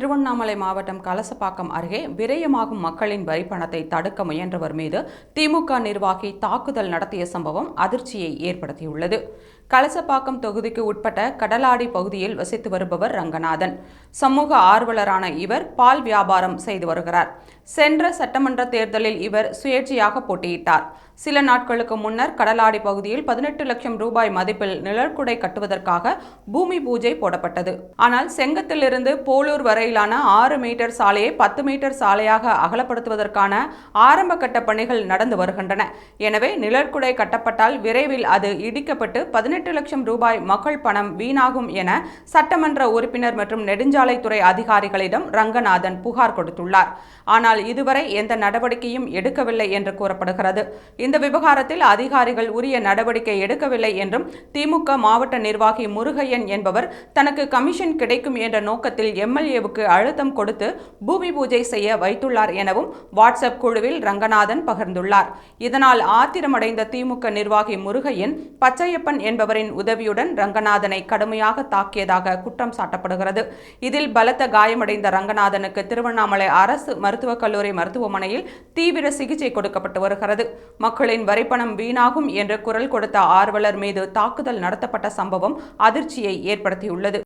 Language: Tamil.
திருவண்ணாமலை மாவட்டம் கலசப்பாக்கம் அருகே விரயமாகும் மக்களின் வரிப்பணத்தை தடுக்க முயன்றவர் மீது திமுக நிர்வாகி தாக்குதல் நடத்திய சம்பவம் அதிர்ச்சியை ஏற்படுத்தியுள்ளது. கலசப்பாக்கம் தொகுதிக்கு உட்பட்ட கடலாடி பகுதியில் வசித்து வருபவர் ரங்கநாதன். சமூக ஆர்வலரான இவர் பால் வியாபாரம் செய்து வருகிறார். சென்ற சட்டமன்ற தேர்தலில் இவர் சுயேட்சையாக போட்டியிட்டார். சில நாட்களுக்கு முன்னர் கடலாடி பகுதியில் பதினெட்டு லட்சம் ரூபாய் மதிப்பில் நிழற்குடை கட்டுவதற்காக பூமி பூஜை போடப்பட்டது. ஆனால் செங்கத்திலிருந்து போலூர் வரையிலான ஆறு மீட்டர் சாலையை பத்து மீட்டர் சாலையாக அகலப்படுத்துவதற்கான ஆரம்ப கட்ட பணிகள் நடந்து வருகின்றன. எனவே நிழற்குடை கட்டப்பட்டால் விரைவில் அது இடிக்கப்பட்டு பதினெட்டு லட்சம் ரூபாய் மக்கள் பணம் வீணாகும் என சட்டமன்ற உறுப்பினர் மற்றும் நெடுஞ்சாலைத்துறை அதிகாரிகளிடம் ரங்கநாதன் புகார் கொடுத்துள்ளார். ஆனால் ஆனால் இதுவரை எந்த நடவடிக்கையும் எடுக்கவில்லை என்று கூறப்படுகிறது. இந்த விவகாரத்தில் அதிகாரிகள் உரிய நடவடிக்கை எடுக்கவில்லை என்றும் திமுக மாவட்ட நிர்வாகி முருகையன் என்பவர் தனக்கு கமிஷன் கிடைக்கும் என்ற நோக்கத்தில் எம்எல்ஏவுக்கு அழுத்தம் கொடுத்து பூமி பூஜை செய்ய வைத்துள்ளார் எனவும் வாட்ஸ்அப் குழுவில் ரங்கநாதன் பகிர்ந்துள்ளார். இதனால் ஆத்திரமடைந்த திமுக நிர்வாகி முருகையன் பச்சையப்பன் என்பவரின் உதவியுடன் ரங்கநாதனை கடுமையாக தாக்கியதாக குற்றம் சாட்டப்படுகிறது. இதில் பலத்த காயமடைந்த ரங்கநாதனுக்கு திருவண்ணாமலை அரசு மருத்துவக் கல்லூரி மருத்துவமனையில் தீவிர சிகிச்சை கொடுக்கப்பட்டு வருகிறது. மக்களின் வரிப்பணம் வீணாகும் என்று குரல் கொடுத்த ஆர்வலர் மீது தாக்குதல் நடத்தப்பட்ட சம்பவம் அதிர்ச்சியை ஏற்படுத்தியுள்ளது.